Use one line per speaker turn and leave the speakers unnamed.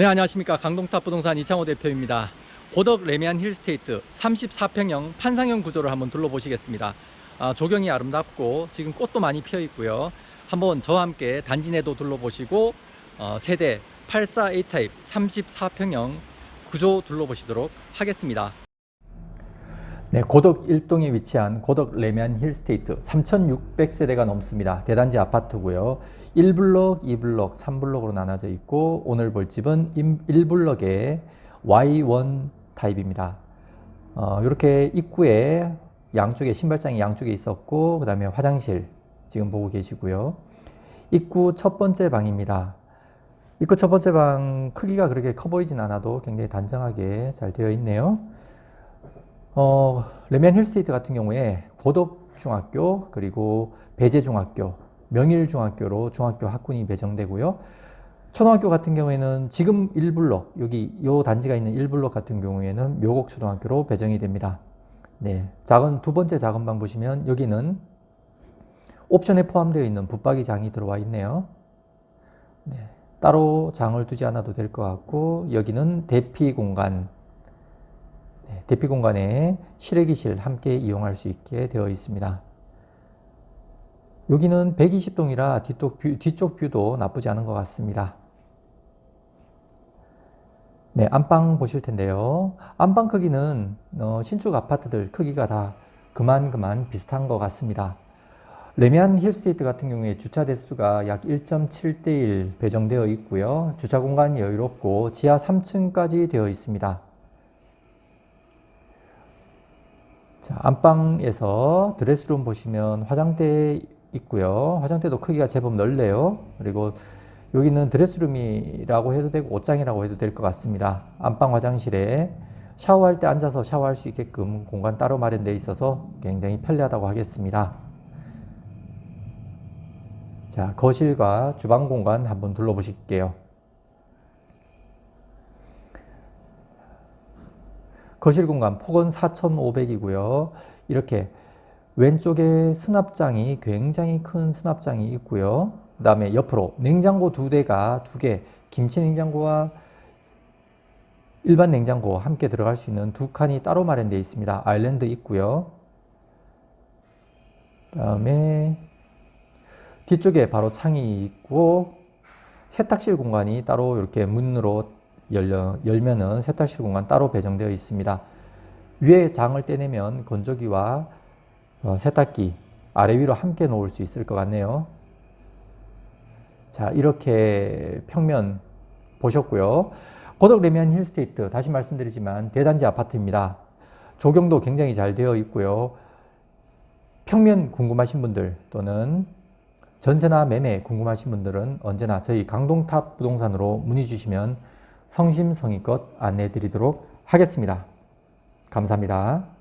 네, 안녕하십니까. 강동탑 부동산 이창호 대표입니다. 고덕 레미안 힐스테이트 34평형 판상형 구조를 한번 둘러보시겠습니다. 아, 조경이 아름답고 지금 꽃도 많이 피어 있고요. 한번 저와 함께 단지 내도 둘러보시고 어, 세대 84A 타입 34평형 구조 둘러보시도록 하겠습니다. 네, 고덕 1동에 위치한 고덕 레미안 힐스테이트 3,600세대가 넘습니다. 대단지 아파트고요. 1블럭, 2블럭, 3블럭으로 나눠져 있고 오늘 볼 집은 1블럭의 Y1 타입입니다. 어, 이렇게 입구에 양쪽에 신발장이 양쪽에 있었고 그 다음에 화장실 지금 보고 계시고요. 입구 첫 번째 방입니다. 입구 첫 번째 방 크기가 그렇게 커 보이진 않아도 굉장히 단정하게 잘 되어 있네요. 어, 레미안 힐스테이트 같은 경우에 고덕중학교 그리고 배재중학교 명일중학교로 중학교 학군이 배정되고요. 초등학교 같은 경우에는 지금 1블럭 여기 요 단지가 있는 1블럭 같은 경우에는 묘곡초등학교로 배정이 됩니다. 네, 작은 두 번째 작은 방 보시면 여기는 옵션에 포함되어 있는 붙박이 장이 들어와 있네요. 네, 따로 장을 두지 않아도 될 것 같고 여기는 대피 공간 네, 대피 공간에 실외기실 함께 이용할 수 있게 되어 있습니다. 여기는 120동이라 뒤쪽, 뷰, 뒤쪽 뷰도 나쁘지 않은 것 같습니다. 네, 안방 보실 텐데요. 안방 크기는 어, 신축 아파트들 크기가 다 그만 그만 비슷한 것 같습니다. 레미안 힐스테이트 같은 경우에 주차 대수가 약 1.7대 1 배정되어 있고요. 주차 공간이 여유롭고 지하 3층까지 되어 있습니다. 자, 안방에서 드레스룸 보시면 화장대 있고요. 화장대도 크기가 제법 넓네요. 그리고 여기는 드레스룸이라고 해도 되고 옷장이라고 해도 될 것 같습니다. 안방 화장실에 샤워할 때 앉아서 샤워할 수 있게끔 공간 따로 마련되어 있어서 굉장히 편리하다고 하겠습니다. 자, 거실과 주방 공간 한번 둘러보실게요. 거실 공간 폭은 4,500이고요. 이렇게 왼쪽에 수납장이 굉장히 큰 수납장이 있고요. 그 다음에 옆으로 냉장고 두 대가 두 개, 김치 냉장고와 일반 냉장고 함께 들어갈 수 있는 두 칸이 따로 마련되어 있습니다. 아일랜드 있고요. 그 다음에 뒤쪽에 바로 창이 있고 세탁실 공간이 따로 이렇게 문으로 열려, 열면은 세탁실 공간 따로 배정되어 있습니다. 위에 장을 떼내면 건조기와 어, 세탁기 아래 위로 함께 놓을 수 있을 것 같네요. 자, 이렇게 평면 보셨고요. 고덕 레미안 힐스테이트 다시 말씀드리지만 대단지 아파트입니다. 조경도 굉장히 잘 되어 있고요. 평면 궁금하신 분들 또는 전세나 매매 궁금하신 분들은 언제나 저희 강동탑 부동산으로 문의 주시면 성심성의껏 안내해 드리도록 하겠습니다. 감사합니다.